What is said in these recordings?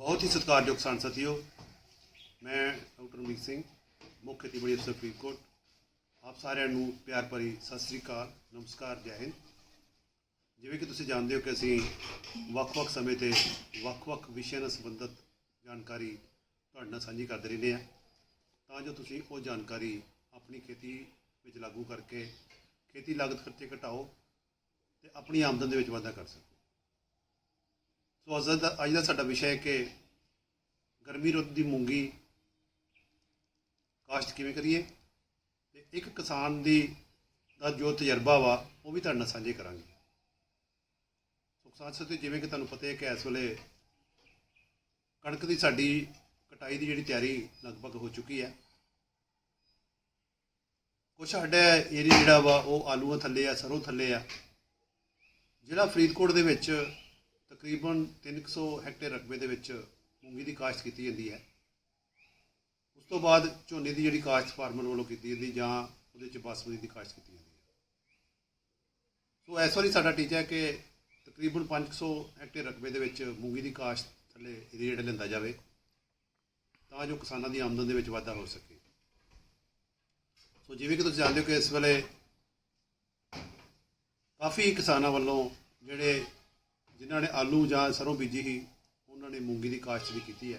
ਬਹੁਤ ਹੀ ਸਤਿਕਾਰਯੋਗ ਕਿਸਾਨ ਸਾਥੀਓ ਮੈਂ ਡਾਕਟਰ ਰਮੀਤ ਸਿੰਘ, ਮੁੱਖ ਖੇਤੀਬਾੜੀ ਅਫਸਰ ਫਰੀਦਕੋਟ ਆਪ ਸਾਰਿਆਂ ਨੂੰ ਪਿਆਰ ਭਰੀ ਸਤਿ ਸ੍ਰੀ ਅਕਾਲ, ਨਮਸਕਾਰ, ਜੈ ਹਿੰਦ। ਜਿਵੇਂ ਕਿ ਤੁਸੀਂ ਜਾਣਦੇ ਹੋ ਕਿ ਅਸੀਂ ਵੱਖ-ਵੱਖ ਸਮੇਂ ਤੇ ਵੱਖ-ਵੱਖ ਵਿਸ਼ਿਆਂ ਨਾਲ ਸੰਬੰਧਿਤ ਜਾਣਕਾਰੀ ਤੁਹਾਡੇ ਨਾਲ ਸਾਂਝੀ ਕਰਦੇ ਰਹਿੰਦੇ ਹਾਂ। ਤਾਂ ਜੋ ਤੁਸੀਂ ਉਹ ਜਾਣਕਾਰੀ ਆਪਣੀ ਖੇਤੀ ਵਿੱਚ ਲਾਗੂ ਕਰਕੇ ਖੇਤੀ ਲਾਗਤ ਖਰਚੇ ਘਟਾਓ ਤੇ ਆਪਣੀ ਆਮਦਨ ਦੇ ਵਿੱਚ ਵਾਧਾ ਕਰ ਸਕੋ। ਸੋ ਅੱਜ ਦਾ ਅੱਜ ਦਾ ਸਾਡਾ ਵਿਸ਼ਾ ਹੈ ਕਿ ਗਰਮੀ ਰੁੱਤ ਦੀ ਮੂੰਗੀ ਕਾਸ਼ਤ ਕਿਵੇਂ ਕਰੀਏ? ਤੇ ਇੱਕ ਕਿਸਾਨ ਦੀ ਦਾ ਜੋ ਤਜਰਬਾ ਵਾ, ਉਹ ਵੀ ਤੁਹਾਡੇ ਨਾਲ ਸਾਂਝੇ ਕਰਾਂਗੇ। ਸੋ ਕਿਸਾਨ ਸਾਥੀਓ, ਜਿਵੇਂ ਕਿ ਤੁਹਾਨੂੰ ਪਤਾ ਹੈ ਕਿ ਇਸ ਵੇਲੇ ਕਣਕ ਦੀ ਸਾਡੀ ਕਟਾਈ ਦੀ ਜਿਹੜੀ ਤਿਆਰੀ ਲਗਭਗ ਹੋ ਚੁੱਕੀ ਹੈ। ਕੁਛ ਸਾਡੇ ਏਰੀਆ ਜਿਹੜਾ ਵਾ, ਉਹ ਆਲੂਆਂ ਥੱਲੇ ਆ, ਸਰੋਂ ਥੱਲੇ ਆ। ਜਿਹੜਾ ਫਰੀਦਕੋਟ ਦੇ ਵਿੱਚ ਤਕਰੀਬਨ 300 ਹੈਕਟੇਅਰ ਰਕਬੇ ਦੇ ਵਿੱਚ ਮੂੰਗੀ ਦੀ ਕਾਸ਼ਤ ਕੀਤੀ ਜਾਂਦੀ ਹੈ। ਉਸ ਤੋਂ ਬਾਅਦ ਝੋਨੇ ਦੀ ਜਿਹੜੀ ਕਾਸ਼ਤ ਫਾਰਮਰ ਵੱਲੋਂ ਕੀਤੀ ਜਾਂਦੀ ਜਾਂ ਉਹਦੇ ਚ ਬਾਸਮਤੀ ਦੀ ਕਾਸ਼ਤ ਕੀਤੀ ਜਾਂਦੀ ਹੈ। ਸੋ ਇਸ ਵਾਰੀ ਸਾਡਾ ਟੀਚਾ ਹੈ ਕਿ ਤਕਰੀਬਨ 500 ਹੈਕਟੇਅਰ ਰਕਬੇ ਦੇ ਵਿੱਚ ਮੂੰਗੀ ਦੀ ਕਾਸ਼ਤ ਥੱਲੇ ਰੇਟ ਜਿਹੜਾ ਲੈਂਦਾ ਜਾਵੇ ਤਾਂ ਜੋ ਕਿਸਾਨਾਂ ਦੀ ਆਮਦਨ ਦੇ ਵਿੱਚ ਵਾਧਾ ਹੋ ਸਕੇ। ਸੋ ਜਿਵੇਂ ਕਿ ਤੁਸੀਂ ਜਾਣਦੇ ਹੋ ਕਿ ਇਸ ਵੇਲੇ ਕਾਫੀ ਕਿਸਾਨਾਂ ਵੱਲੋਂ ਜਿਹੜੇ ਜਿਨ੍ਹਾਂ ਨੇ ਆਲੂ ਜਾਂ ਸਰੋਂ ਬੀਜੀ ਸੀ, ਉਹਨਾਂ ਨੇ ਮੂੰਗੀ ਦੀ ਕਾਸ਼ਤ ਵੀ ਕੀਤੀ ਹੈ।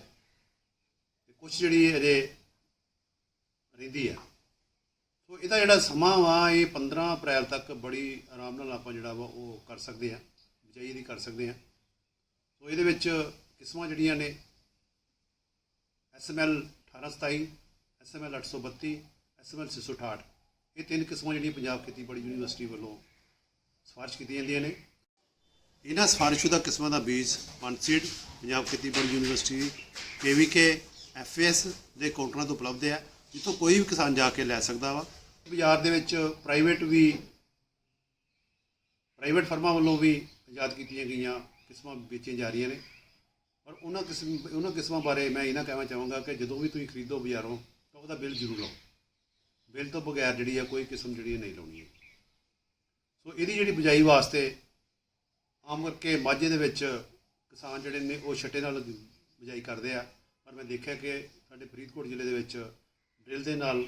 ਤੇ ਕੁਝ ਜਿਹੜੀ ਅਜੇ ਰਹਿੰਦੀ ਹੈ। ਸੋ ਇਹਦਾ ਜਿਹੜਾ ਸਮਾਂ ਵਾ, ਇਹ 15 ਅਪ੍ਰੈਲ ਤੱਕ ਬੜੀ ਆਰਾਮ ਨਾਲ ਆਪਾਂ ਜਿਹੜਾ ਵਾ ਉਹ ਕਰ ਸਕਦੇ ਆ ਬਿਜਾਈ ਦੀ ਕਰ ਸਕਦੇ ਆ ਸੋ ਇਹਦੇ ਵਿੱਚ ਕਿਸਮਾਂ ਜਿਹੜੀਆਂ ਨੇ ਐਸਐਮਐਲ 1827 ਐਸਐਮਐਲ 832 ਐਸਐਮਐਲ 668 ਇਹ ਤਿੰਨ ਕਿਸਮਾਂ ਜਿਹੜੀਆਂ ਪੰਜਾਬ ਖੇਤੀਬਾੜੀ ਯੂਨੀਵਰਸਿਟੀ ਵੱਲੋਂ ਸਿਫਾਰਿਸ਼ ਕੀਤੀਆਂ ਜਾਂਦੀਆਂ ਨੇ। ਇਹਨਾਂ ਸਿਫਾਰਿਸ਼ਸ਼ੁਦਾ ਕਿਸਮਾਂ ਦਾ ਬੀਜ ਮਨਸੀਡ ਪੰਜਾਬ ਖੇਤੀਬਾੜੀ ਯੂਨੀਵਰਸਿਟੀ ਕੇਵੀਕੇ ਐਫਐਸ ਦੇ ਕਾਊਂਟਰਾਂ ਤੋਂ ਉਪਲਬਧ ਹੈ, ਜਿੱਥੋਂ ਕੋਈ ਵੀ ਕਿਸਾਨ ਜਾ ਕੇ ਲੈ ਸਕਦਾ ਵਾ। ਬਾਜ਼ਾਰ ਦੇ ਵਿੱਚ ਪ੍ਰਾਈਵੇਟ ਵੀ ਪ੍ਰਾਈਵੇਟ ਫਰਮਾਂ ਵੱਲੋਂ ਵੀ ਆਜ਼ਾਦ ਕੀਤੀਆਂ ਗਈਆਂ, ਕਿਸਮਾਂ ਵੇਚੀਆਂ ਜਾ ਰਹੀਆਂ ਨੇ। ਪਰ ਉਹਨਾਂ ਕਿਸਮ, ਉਹਨਾਂ ਕਿਸਮਾਂ ਬਾਰੇ ਮੈਂ ਇਹਨਾਂ ਕਹਿਣਾ ਚਾਹਾਂਗਾ ਕਿ ਜਦੋਂ ਵੀ ਤੁਸੀਂ ਖਰੀਦੋ ਬਾਜ਼ਾਰੋਂ, ਤਾਂ ਉਹਦਾ ਬਿੱਲ ਜ਼ਰੂਰ ਲਾਓ। ਬਿੱਲ ਤੋਂ ਬਗੈਰ ਜਿਹੜੀ ਆ ਕੋਈ ਕਿਸਮ ਜਿਹੜੀ ਨਹੀਂ ਲਾਉਣੀ ਹੈ। ਸੋ ਇਹਦੀ ਜਿਹੜੀ ਬਿਜਾਈ ਵਾਸਤੇ ਆਮ ਕਰਕੇ ਮਾਝੇ ਦੇ ਵਿੱਚ ਕਿਸਾਨ ਜਿਹੜੇ ਨੇ ਉਹ ਛੱਟੇ ਨਾਲ ਬਿਜਾਈ ਕਰਦੇ ਆ। ਪਰ ਮੈਂ ਦੇਖਿਆ ਕਿ ਸਾਡੇ ਫਰੀਦਕੋਟ ਜ਼ਿਲ੍ਹੇ ਦੇ ਵਿੱਚ ਡਰਿਲ ਦੇ ਨਾਲ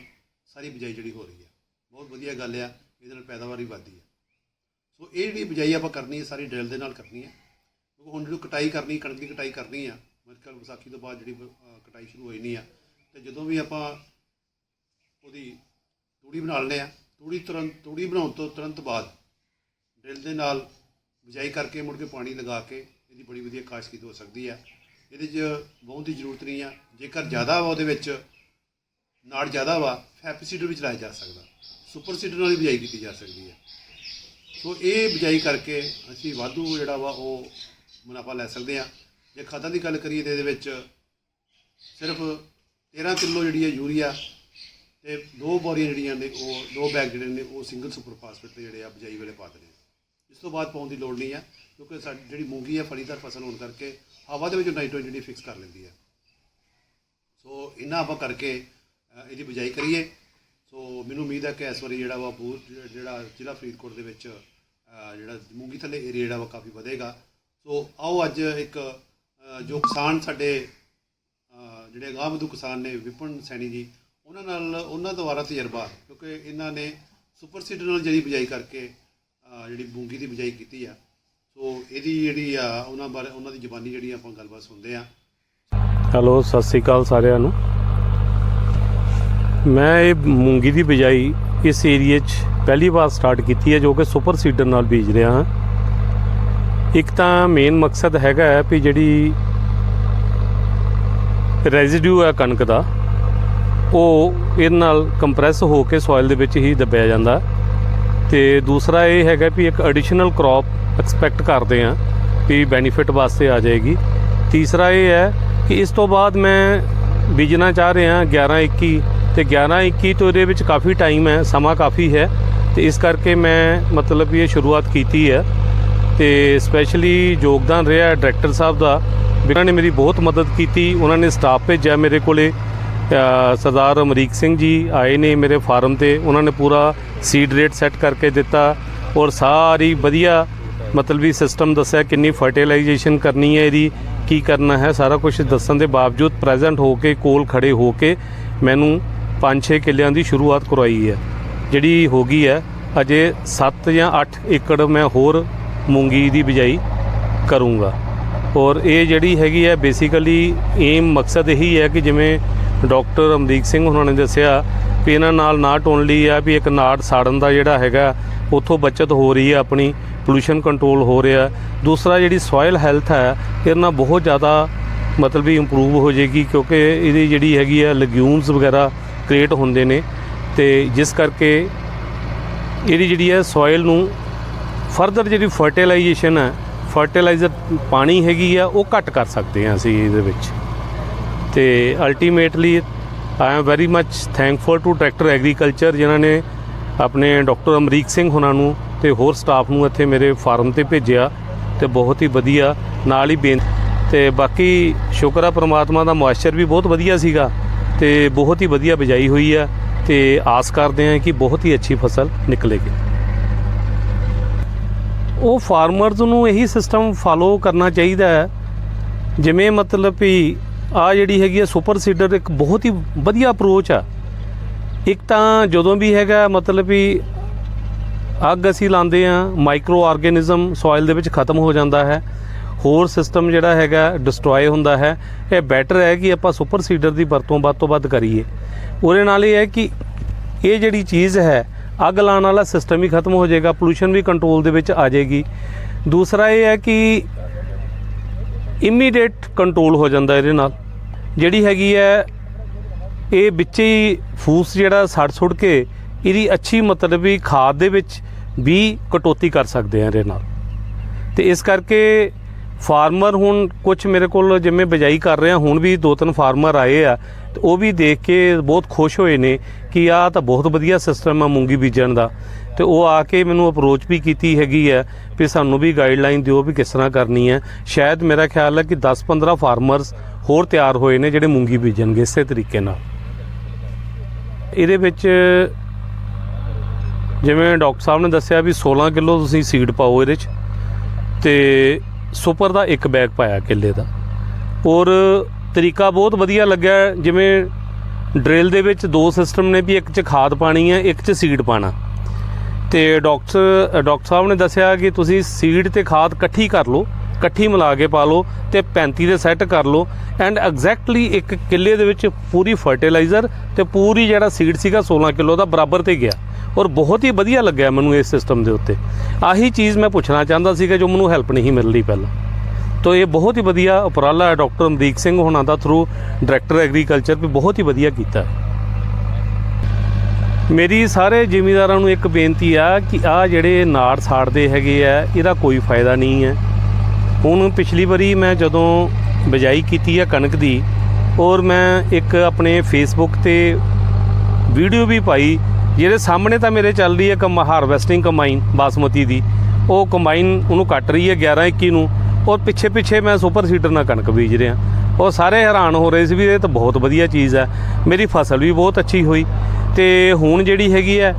ਸਾਰੀ ਬਿਜਾਈ ਜਿਹੜੀ ਹੋ ਰਹੀ ਹੈ ਬਹੁਤ ਵਧੀਆ ਗੱਲ ਆ, ਇਹਦੇ ਨਾਲ ਪੈਦਾਵਾਰ ਵੀ ਵੱਧਦੀ ਹੈ ਸੋ ਇਹ ਜਿਹੜੀ ਬਿਜਾਈ ਆਪਾਂ ਕਰਨੀ ਹੈ ਸਾਰੀ ਡਰਿਲ ਦੇ ਨਾਲ ਕਰਨੀ ਹੈ ਕਿਉਂਕਿ ਹੁਣ ਜਿਹੜੀ ਕਟਾਈ ਕਰਨੀ, ਕਣਕ ਦੀ ਕਟਾਈ ਕਰਨੀ ਆ ਮਤਲਬ ਵਿਸਾਖੀ ਤੋਂ ਬਾਅਦ ਜਿਹੜੀ ਕਟਾਈ ਸ਼ੁਰੂ ਹੋਈ ਨਹੀਂ ਆ। ਤੇ ਜਦੋਂ ਵੀ ਆਪਾਂ ਉਹਦੀ ਤੂੜੀ ਬਣਾ ਲੈਂਦੇ ਆ, ਤੂੜੀ ਤੁਰੰਤ ਤੂੜੀ ਬਣਾਉਣ ਤੋਂ ਤੁਰੰਤ ਬਾਅਦ ਡਰਿਲ ਦੇ ਨਾਲ ਬਿਜਾਈ ਕਰਕੇ ਮੁੜ ਕੇ ਪਾਣੀ ਲਗਾ ਕੇ ਇਹਦੀ ਬੜੀ ਵਧੀਆ ਕਾਸ਼ ਕੀਤੀ ਹੋ ਸਕਦੀ ਆ। ਇਹਦੇ 'ਚ ਬਹੁਤ ਦੀ ਜ਼ਰੂਰਤ ਨਹੀਂ ਆ। ਜੇਕਰ ਜ਼ਿਆਦਾ ਵਾ ਉਹਦੇ ਵਿੱਚ, ਨਾੜ ਜ਼ਿਆਦਾ ਵਾ ਫੈਪੀਸੀਡਰ ਵੀ ਚਲਾਇਆ ਜਾ ਸਕਦਾ। ਸੁਪਰ ਸੀਡਰ ਨਾਲ ਵੀ ਬਿਜਾਈ ਕੀਤੀ ਜਾ ਸਕਦੀ ਹੈ ਸੋ ਇਹ ਬਿਜਾਈ ਕਰਕੇ ਅਸੀਂ ਵਾਧੂ ਜਿਹੜਾ ਵਾ ਉਹ ਮੁਨਾਫਾ ਲੈ ਸਕਦੇ ਆ। ਜੇ ਖਾਦਾਂ ਦੀ ਗੱਲ ਕਰੀਏ ਤੇ ਇਹਦੇ ਵਿੱਚ ਸਿਰਫ 13 ਕਿਲੋ ਜਿਹੜੀ ਹੈ ਯੂਰੀਆ ਤੇ ਦੋ ਬੋਰੀਆਂ ਜਿਹੜੀਆਂ ਨੇ ਉਹ, ਦੋ ਬੈਗ ਜਿਹੜੇ ਨੇ ਉਹ ਸਿੰਗਲ ਸੁਪਰ ਫਾਸਫੇਟ ਤੇ ਜਿਹੜੇ ਆ ਬਿਜਾਈ ਵੇਲੇ ਪਾ ਦਿੰਦੇ ਆ। ਇਸ ਤੋਂ ਬਾਅਦ ਪਾਉਣ ਦੀ ਲੋੜ ਨਹੀਂ ਹੈ ਕਿਉਂਕਿ ਸਾਡੀ ਜਿਹੜੀ ਮੂੰਗੀ ਹੈ ਫਲੀਦਾਰ ਫਸਲ ਹੋਣ ਕਰਕੇ ਹਵਾ ਦੇ ਵਿੱਚ ਨਾਈਟ੍ਰੋਜਨ ਜਿਹੜੀ ਫਿਕਸ ਕਰ ਲੈਂਦੀ ਹੈ। ਸੋ ਇਹਨਾਂ ਆਪਾਂ ਕਰਕੇ ਇਹਦੀ ਬਿਜਾਈ ਕਰੀਏ। ਸੋ ਮੈਨੂੰ ਉਮੀਦ ਹੈ ਕਿ ਇਸ ਵਾਰੀ ਜਿਹੜਾ ਵਾ ਪੂਰ ਜਿਹੜਾ ਜ਼ਿਲ੍ਹਾ ਫਰੀਦਕੋਟ ਦੇ ਵਿੱਚ ਜਿਹੜਾ ਮੂੰਗੀ ਥੱਲੇ ਏਰੀਆ ਜਿਹੜਾ ਵਾ ਕਾਫੀ ਵਧੇਗਾ। ਸੋ ਆਓ ਅੱਜ ਇੱਕ ਜੋ ਕਿਸਾਨ ਸਾਡੇ ਅ, ਜਿਹੜੇ ਅਗਾਂਹਵਧੂ ਕਿਸਾਨ ਨੇ ਵਿਪਨ ਸੈਣੀ ਜੀ ਉਹਨਾਂ ਨਾਲ ਉਹਨਾਂ ਦੁਆਰਾ ਤਜਰਬਾ ਕਿਉਂਕਿ ਇਹਨਾਂ ਨੇ ਸੁਪਰ ਸੀਡਰ ਨਾਲ ਜਿਹੜੀ ਬਿਜਾਈ ਕਰਕੇ ਜਿਹੜੀ ਮੂੰਗੀ ਦੀ ਬਿਜਾਈ ਕੀਤੀ ਆ। ਸੋ ਇਹਦੀ ਜਿਹੜੀ ਆ, ਉਹਨਾਂ ਬਾਰੇ, ਉਹਨਾਂ ਦੀ ਜ਼ਬਾਨੀ ਜਿਹੜੀ ਆਪਾਂ ਗੱਲਬਾਤ ਸੁਣਦੇ ਆ। ਹੈਲੋ, ਸਤਿ ਸ੍ਰੀ ਅਕਾਲ ਸਾਰਿਆਂ ਨੂੰ। ਮੈਂ ਇਹ ਮੂੰਗੀ ਦੀ ਬਿਜਾਈ ਇਸ ਏਰੀਏ 'ਚ ਪਹਿਲੀ ਵਾਰ ਸਟਾਰਟ ਕੀਤੀ ਹੈ, ਜੋ ਕਿ ਸੁਪਰ ਸੀਡਰ ਨਾਲ ਬੀਜ ਰਿਹਾ ਹਾਂ। ਇੱਕ ਤਾਂ ਮੇਨ ਮਕਸਦ ਹੈਗਾ ਹੈ ਵੀ ਜਿਹੜੀ ਰੈਜੀਡਿਊ ਹੈ ਕਣਕ ਦਾ, ਉਹ ਇਹਦੇ ਨਾਲ ਕੰਪਰੈਸ ਹੋ ਕੇ ਸੋਇਲ ਦੇ ਵਿੱਚ ਹੀ ਦੱਬਿਆ ਜਾਂਦਾ। ਤੇ ਦੂਸਰਾ ਇਹ ਹੈਗਾ ਵੀ ਇੱਕ ਐਡੀਸ਼ਨਲ ਕ੍ਰੌਪ ਐਕਸਪੈਕਟ ਕਰਦੇ ਹਾਂ ਵੀ ਬੈਨੀਫਿਟ ਵਾਸਤੇ ਆ ਜਾਏਗੀ। ਤੀਸਰਾ ਇਹ ਹੈ ਕਿ ਇਸ ਤੋਂ ਬਾਅਦ ਮੈਂ ਬੀਜਣਾ ਚਾਹ ਰਿਹਾ 11 21 ਤੇ 11 21 ਤੋਂ ਇਹਦੇ ਵਿੱਚ ਕਾਫੀ ਟਾਈਮ ਹੈ, ਸਮਾਂ ਕਾਫੀ ਹੈ ਤੇ ਇਸ ਕਰਕੇ ਮੈਂ ਮਤਲਬ ਵੀ ਇਹ ਸ਼ੁਰੂਆਤ ਕੀਤੀ ਹੈ ਤੇ ਸਪੈਸ਼ਲੀ ਯੋਗਦਾਨ ਰਿਹਾ ਡਾਇਰੈਕਟਰ ਸਾਹਿਬ ਦਾ। ਜਿਨ੍ਹਾਂ ਨੇ ਮੇਰੀ ਬਹੁਤ ਮਦਦ ਕੀਤੀ, ਉਹਨਾਂ ਨੇ ਸਟਾਫ ਭੇਜਿਆ ਮੇਰੇ ਕੋਲੇ। ਸਰਦਾਰ ਅਮਰੀਕ ਸਿੰਘ ਜੀ ਆਏ ਨੇ ਮੇਰੇ ਫਾਰਮ ਤੇ। ਉਹਨਾਂ ਨੇ ਪੂਰਾ ਸੀਡ ਰੇਟ ਸੈੱਟ ਕਰਕੇ ਦਿੱਤਾ ਔਰ ਸਾਰੀ ਵਧੀਆ ਮਤਲਬ ਵੀ ਸਿਸਟਮ ਦੱਸਿਆ ਕਿੰਨੀ ਫਰਟੀਲਾਈਜੇਸ਼ਨ ਕਰਨੀ ਹੈ ਇਹਦੀ, ਕੀ ਕਰਨਾ ਹੈ, ਸਾਰਾ ਕੁਝ ਦੱਸਣ ਦੇ ਬਾਵਜੂਦ ਪ੍ਰੈਜ਼ੈਂਟ ਹੋ ਕੇ, ਕੋਲ ਖੜੇ ਹੋ ਕੇ ਮੈਨੂੰ 5-6 ਕਿੱਲਿਆਂ ਦੀ ਸ਼ੁਰੂਆਤ ਕਰਵਾਈ ਹੈ। ਜਿਹੜੀ ਹੋ ਗਈ ਹੈ, ਅਜੇ 7 ਜਾਂ 8 ਏਕੜ ਮੈਂ ਹੋਰ ਮੂੰਗੀ ਦੀ ਬਿਜਾਈ ਕਰੂੰਗਾ। ਔਰ ਇਹ ਜਿਹੜੀ ਹੈਗੀ ਹੈ ਬੇਸਿਕਲੀ ਏਮ ਮਕਸਦ ਇਹੀ ਹੈ ਕਿ ਜਿਵੇਂ ਡਾਕਟਰ ਅਮਰੀਕ ਸਿੰਘ ਉਹਨਾਂ ਨੇ ਦੱਸਿਆ ਵੀ ਇਹਨਾਂ ਨਾਲ ਨਾਟ ਓਨਲੀ ਆ ਵੀ ਇੱਕ ਨਾੜ ਸਾੜਨ ਦਾ ਜਿਹੜਾ ਹੈਗਾ, ਉੱਥੋਂ ਬਚਤ ਹੋ ਰਹੀ ਹੈ ਆਪਣੀ ਪੋਲੂਸ਼ਨ ਕੰਟਰੋਲ ਹੋ ਰਿਹਾ। ਦੂਸਰਾ ਜਿਹੜੀ ਸੋਇਲ ਹੈਲਥ ਹੈ ਇਹਦੇ ਨਾਲ ਬਹੁਤ ਜ਼ਿਆਦਾ ਮਤਲਬ ਵੀ ਇੰਪਰੂਵ ਹੋ ਜਾਏਗੀ ਕਿਉਂਕਿ ਇਹਦੀ ਜਿਹੜੀ ਹੈਗੀ ਆ ਲੈਗਿਊਮਸ ਵਗੈਰਾ ਕ੍ਰੀਏਟ ਹੁੰਦੇ ਨੇ ਤੇ ਜਿਸ ਕਰਕੇ ਇਹਦੀ ਜਿਹੜੀ ਹੈ ਸੋਇਲ ਨੂੰ ਫਰਦਰ ਜਿਹੜੀ ਫਰਟੀਲਾਈਜੇਸ਼ਨ ਹੈ ਫਰਟੀਲਾਈਜ਼ਰ ਪਾਣੀ ਹੈਗੀ ਆ, ਉਹ ਘੱਟ ਕਰ ਸਕਦੇ ਹਾਂ ਅਸੀਂ ਇਹਦੇ ਵਿੱਚ। ਤੇ ultimately I am very much thankful to tractor agriculture ਜਿਨ੍ਹਾਂ ਨੇ ਆਪਣੇ ਡਾਕਟਰ ਅਮਰੀਕ ਸਿੰਘ ਹੁਣਾਂ ਨੂੰ ਤੇ ਹੋਰ ਸਟਾਫ ਨੂੰ ਇੱਥੇ ਮੇਰੇ ਫਾਰਮ ਤੇ ਭੇਜਿਆ ਤੇ ਬਹੁਤ ਹੀ ਵਧੀਆ ਨਾਲ ਹੀ ਬੇਨ ਤੇ ਬਾਕੀ ਸ਼ੁਕਰ ਆ ਪ੍ਰਮਾਤਮਾ ਦਾ ਮੋਇਸਚਰ ਵੀ ਬਹੁਤ ਵਧੀਆ ਸੀਗਾ ਤੇ ਬਹੁਤ ਹੀ ਵਧੀਆ ਬਿਜਾਈ ਹੋਈ ਆ ਤੇ ਆਸ ਕਰਦੇ ਹਾਂ ਕਿ ਬਹੁਤ ਹੀ ਅੱਛੀ ਫਸਲ ਨਿਕਲੇਗੀ। ਉਹ ਫਾਰਮਰਸ ਨੂੰ ਇਹੀ ਸਿਸਟਮ ਫਾਲੋ ਕਰਨਾ ਚਾਹੀਦਾ ਹੈ, ਜਿਵੇਂ ਮਤਲਬ ਵੀ ਆ ਜਿਹੜੀ ਹੈਗੀ ਆ ਸੁਪਰ ਸੀਡਰ ਇੱਕ ਬਹੁਤ ਹੀ ਵਧੀਆ ਅਪਰੋਚ ਆ। ਇੱਕ ਤਾਂ ਜਦੋਂ ਵੀ ਹੈਗਾ ਮਤਲਬ ਵੀ ਅੱਗ ਅਸੀਂ ਲਾਉਂਦੇ ਆ ਮਾਈਕਰੋ ਆਰਗੇਨਿਜ਼ਮ ਸੋਇਲ ਦੇ ਵਿੱਚ ਖਤਮ ਹੋ ਜਾਂਦਾ ਹੈ। ਹੋਰ ਸਿਸਟਮ ਜਿਹੜਾ ਹੈਗਾ ਡਿਸਟਰੋਏ ਹੁੰਦਾ ਹੈ। ਇਹ ਬੈਟਰ ਹੈ ਕਿ ਆਪਾਂ ਸੁਪਰ ਸੀਡਰ ਦੀ ਵਰਤੋਂ ਵੱਧ ਤੋਂ ਵੱਧ ਕਰੀਏ। ਉਹਦੇ ਨਾਲ ਇਹ ਹੈ ਕਿ ਇਹ ਜਿਹੜੀ ਚੀਜ਼ ਹੈ, ਅੱਗ ਲਾਉਣ ਵਾਲਾ ਸਿਸਟਮ ਹੀ ਖਤਮ ਹੋ ਜਾਏਗਾ ਪੋਲੂਸ਼ਨ ਵੀ ਕੰਟਰੋਲ ਦੇ ਵਿੱਚ ਆ ਜਾਏਗੀ। ਦੂਸਰਾ ਇਹ ਹੈ ਕਿ ਇਮੀਡੀਏਟ ਕੰਟਰੋਲ ਹੋ ਜਾਂਦਾ ਇਹਦੇ ਨਾਲ। ਜਿਹੜੀ ਹੈਗੀ ਹੈ, ਇਹ ਵਿੱਚ ਹੀ ਫੂਸ ਜਿਹੜਾ ਸੜ ਸੁੜ ਕੇ ਇਹਦੀ ਅੱਛੀ ਮਤਲਬ ਵੀ ਖਾਦ ਦੇ ਵਿੱਚ ਵੀ ਕਟੌਤੀ ਕਰ ਸਕਦੇ ਆ ਇਹਦੇ ਨਾਲ। ਤੇ ਇਸ ਕਰਕੇ ਫਾਰਮਰ ਹੁਣ ਕੁਝ ਮੇਰੇ ਕੋਲ ਜਿਵੇਂ ਬਿਜਾਈ ਕਰ ਰਿਹਾ, ਹੁਣ ਵੀ ਦੋ ਤਿੰਨ ਫਾਰਮਰ ਆਏ ਆ, ਤੇ ਉਹ ਵੀ ਦੇਖ ਕੇ ਬਹੁਤ ਖੁਸ਼ ਹੋਏ ਨੇ ਕਿ ਆਹ ਤਾਂ ਬਹੁਤ ਵਧੀਆ ਸਿਸਟਮ ਆ ਮੂੰਗੀ ਬੀਜਣ ਦਾ। ਤੇ ਉਹ ਆ ਕੇ ਮੈਨੂੰ ਅਪਰੋਚ ਵੀ ਕੀਤੀ ਹੈਗੀ ਹੈ ਵੀ ਸਾਨੂੰ ਵੀ ਗਾਈਡਲਾਈਨ ਦਿਓ ਵੀ ਕਿਸ ਤਰ੍ਹਾਂ ਕਰਨੀ ਹੈ ਸ਼ਾਇਦ ਮੇਰਾ ਖਿਆਲ ਹੈ ਕਿ 10-15 ਫਾਰਮਰਸ ਹੋਰ ਤਿਆਰ ਹੋਏ ਨੇ ਜਿਹੜੇ ਮੂੰਗੀ ਬੀਜਣਗੇ ਇਸੇ ਤਰੀਕੇ ਨਾਲ। ਇਹਦੇ ਵਿੱਚ ਜਿਵੇਂ ਡਾਕਟਰ ਸਾਹਿਬ ਨੇ ਦੱਸਿਆ ਵੀ 16 ਕਿਲੋ ਤੁਸੀਂ ਸੀਡ ਪਾਓ ਇਹਦੇ 'ਚ, ਤੇ ਸੁਪਰ ਦਾ ਇੱਕ ਬੈਗ ਪਾਇਆ ਕਿੱਲੇ ਦਾ। ਔਰ ਤਰੀਕਾ ਬਹੁਤ ਵਧੀਆ ਲੱਗਿਆ, ਜਿਵੇਂ ਡਰਿਲ ਦੇ ਵਿੱਚ ਦੋ ਸਿਸਟਮ ਨੇ ਵੀ, ਇੱਕ 'ਚ ਖਾਦ ਪਾਣੀ ਹੈ, ਇੱਕ 'ਚ ਸੀਡ ਪਾਣਾ। ਤੇ ਡਾਕਟਰ ਡਾਕਟਰ ਸਾਹਿਬ ਨੇ ਦੱਸਿਆ ਕਿ ਤੁਸੀਂ ਸੀਡ ਤੇ ਖਾਦ ਇਕੱਠੀ ਕਰ ਲਓ, ਇਕੱਠੀ ਮਿਲਾ ਕੇ ਪਾ ਲਓ ਤੇ 35 ਦੇ ਸੈੱਟ ਕਰ ਲਓ। ਐਂਡ ਐਗਜ਼ੈਕਟਲੀ ਇੱਕ ਕਿੱਲੇ ਦੇ ਵਿੱਚ ਪੂਰੀ ਫਰਟੀਲਾਈਜ਼ਰ ਤੇ ਪੂਰੀ ਜਿਹੜਾ ਸੀਡ ਸੀਗਾ 16 ਕਿਲੋ ਦਾ ਬਰਾਬਰ ਤੇ ਗਿਆ। ਔਰ ਬਹੁਤ ਹੀ ਵਧੀਆ ਲੱਗਿਆ ਮੈਨੂੰ ਇਸ ਸਿਸਟਮ ਦੇ ਉੱਤੇ। ਆਹੀ ਚੀਜ਼ ਮੈਂ ਪੁੱਛਣਾ ਚਾਹੁੰਦਾ ਸੀਗਾ ਜੋ ਮੈਨੂੰ ਹੈਲਪ ਨਹੀਂ ਮਿਲ ਰਹੀ ਪਹਿਲਾਂ। ਤੋ ਇਹ ਬਹੁਤ ਹੀ ਵਧੀਆ ਉਪਰਾਲਾ ਹੈ ਡਾਕਟਰ ਅਮਰੀਕ ਸਿੰਘ ਹੋਣਾ ਦਾ ਥਰੂ ਡਾਇਰੈਕਟਰ ਐਗਰੀਕਲਚਰ ਵੀ ਬਹੁਤ ਹੀ ਵਧੀਆ ਕੀਤਾ ਮੇਰੀ ਸਾਰੇ ਜ਼ਿਮੀਂਦਾਰਾਂ ਨੂੰ ਇੱਕ ਬੇਨਤੀ ਆ ਕਿ ਆ ਜਿਹੜੇ ਨਾੜ ਸਾੜਦੇ ਹੈਗੇ ਆ, ਇਹਦਾ ਕੋਈ ਫਾਇਦਾ ਨਹੀਂ ਹੈ। ਹੁਣ ਪਿਛਲੀ ਵਾਰੀ ਮੈਂ ਜਦੋਂ ਬਿਜਾਈ ਕੀਤੀ ਹੈ ਕਣਕ ਦੀ, ਔਰ ਮੈਂ ਇੱਕ ਆਪਣੇ ਫੇਸਬੁੱਕ ਤੇ ਵੀਡੀਓ ਵੀ ਪਾਈ ਜਿਹਦੇ ਸਾਹਮਣੇ ਤਾਂ ਮੇਰੇ ਚੱਲ ਰਹੀ ਹੈ ਕਮ ਹਾਰਵੈਸਟਿੰਗ ਕੰਬਾਈਨ ਬਾਸਮਤੀ ਦੀ, ਉਹ ਕੰਬਾਈਨ ਉਹਨੂੰ ਕੱਟ ਰਹੀ ਹੈ 11 21 ਨੂੰ, ਔਰ ਪਿੱਛੇ ਪਿੱਛੇ ਮੈਂ ਸੁਪਰ ਸੀਡਰ ਨਾਲ ਕਣਕ ਬੀਜ ਰਿਹਾ। ਉਹ ਸਾਰੇ ਹੈਰਾਨ ਹੋ ਰਹੇ ਸੀ ਵੀ ਇਹ ਤਾਂ ਬਹੁਤ ਵਧੀਆ ਚੀਜ਼ ਹੈ। ਮੇਰੀ ਫਸਲ ਵੀ ਬਹੁਤ ਅੱਛੀ ਹੋਈ ਤੇ ਹੁਣ ਜਿਹੜੀ ਹੈਗੀ ਹੈ,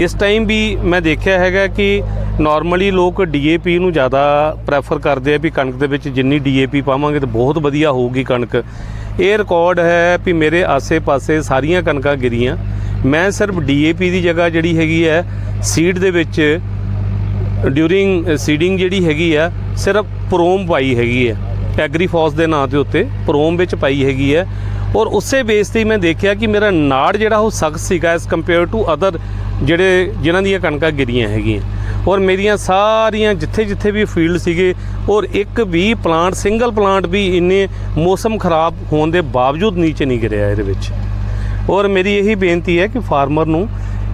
ਇਸ ਟਾਈਮ ਵੀ ਮੈਂ ਦੇਖਿਆ ਹੈਗਾ ਕਿ ਨਾਰਮਲੀ ਲੋਕ ਡੀਏਪੀ ਨੂੰ ਜ਼ਿਆਦਾ ਪ੍ਰੈਫਰ ਕਰਦੇ ਆ ਵੀ ਕਣਕ ਦੇ ਵਿੱਚ ਜਿੰਨੀ ਡੀਏਪੀ ਪਾਵਾਂਗੇ ਤਾਂ ਬਹੁਤ ਵਧੀਆ ਹੋਊਗੀ ਕਣਕ। ਇਹ ਰਿਕਾਰਡ ਹੈ ਵੀ ਮੇਰੇ ਆਸੇ-ਪਾਸੇ ਸਾਰੀਆਂ ਕਣਕਾਂ ਗਿਰੀਆਂ। ਮੈਂ ਸਿਰਫ ਡੀਏਪੀ ਦੀ ਜਗ੍ਹਾ ਜਿਹੜੀ ਹੈਗੀ ਹੈ ਸੀਡ ਦੇ ਵਿੱਚ ਡਿਊਰਿੰਗ ਸੀਡਿੰਗ ਜਿਹੜੀ ਹੈਗੀ ਆ, ਸਿਰਫ ਪ੍ਰੋਮ ਪਾਈ ਹੈਗੀ ਹੈ। ਐਗਰੀਫੋਸ ਦੇ ਨਾਂ ਦੇ ਉੱਤੇ ਪ੍ਰੋਮ ਵਿੱਚ ਪਾਈ ਹੈਗੀ ਹੈ। ਔਰ ਉਸੇ ਬੇਸ ਤੇ ਹੀ ਮੈਂ ਦੇਖਿਆ ਕਿ ਮੇਰਾ ਨਾੜ ਜਿਹੜਾ ਉਹ ਸਖਤ ਸੀਗਾ ਐਸ ਕੰਪੇਅਰ ਟੂ ਅਦਰ ਜਿਹੜੇ, ਜਿਨ੍ਹਾਂ ਦੀਆਂ ਕਣਕਾਂ ਗਿਰੀਆਂ ਹੈਗੀਆਂ। ਔਰ ਮੇਰੀਆਂ ਸਾਰੀਆਂ ਜਿੱਥੇ ਜਿੱਥੇ ਵੀ ਫੀਲਡ ਸੀਗੇ, ਔਰ ਇੱਕ ਵੀ ਪਲਾਂਟ ਸਿੰਗਲ ਪਲਾਂਟ ਵੀ ਇੰਨੇ ਮੌਸਮ ਖਰਾਬ ਹੋਣ ਦੇ ਬਾਵਜੂਦ ਨੀਚੇ ਨਹੀਂ ਗਿਰਿਆ ਇਹਦੇ ਵਿੱਚ। ਔਰ ਮੇਰੀ ਇਹੀ ਬੇਨਤੀ ਹੈ ਕਿ ਫਾਰਮਰ ਨੂੰ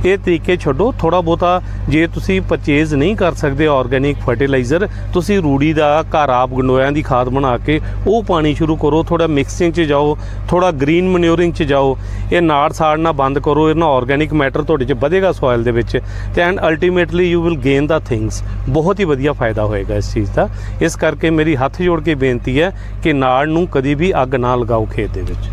ਇਹ ਤਰੀਕੇ ਛੱਡੋ। ਥੋੜਾ ਬਹੁਤਾ ਜੇ ਤੁਸੀਂ ਪਰਚੇਜ਼ ਨਹੀਂ ਕਰ ਸਕਦੇ ਆਰਗੇਨਿਕ ਫਰਟੀਲਾਈਜ਼ਰ ਤੁਸੀਂ ਰੂੜੀ ਦਾ ਘਰ ਆਪ ਗੰਡੋਇਆਂ ਦੀ ਖਾਦ ਬਣਾ ਕੇ ਉਹ ਪਾਣੀ ਸ਼ੁਰੂ ਕਰੋ ਥੋੜਾ ਮਿਕਸਿੰਗ 'ਚ ਜਾਓ ਥੋੜਾ ਗ੍ਰੀਨ ਮਨਿਊਰਿੰਗ 'ਚ ਜਾਓ। ਇਹ ਨਾੜ ਸਾੜਨਾ ਬੰਦ ਕਰੋ ਇਹਨਾਂ ਆਰਗੇਨਿਕ ਮੈਟਰ ਤੁਹਾਡੇ 'ਚ ਵਧੇਗਾ ਸੋਇਲ ਦੇ ਵਿੱਚ। ਤੇ and ultimately you will gain the things ਬਹੁਤ ਹੀ ਵਧੀਆ ਫਾਇਦਾ ਹੋਏਗਾ ਇਸ ਚੀਜ਼ ਦਾ। ਇਸ ਕਰਕੇ ਮੇਰੀ ਹੱਥ ਜੋੜ ਕੇ ਬੇਨਤੀ ਹੈ ਕਿ ਨਾੜ ਨੂੰ ਕਦੀ ਵੀ ਅੱਗ ਨਾ ਲਗਾਓ ਖੇਤ ਦੇ ਵਿੱਚ।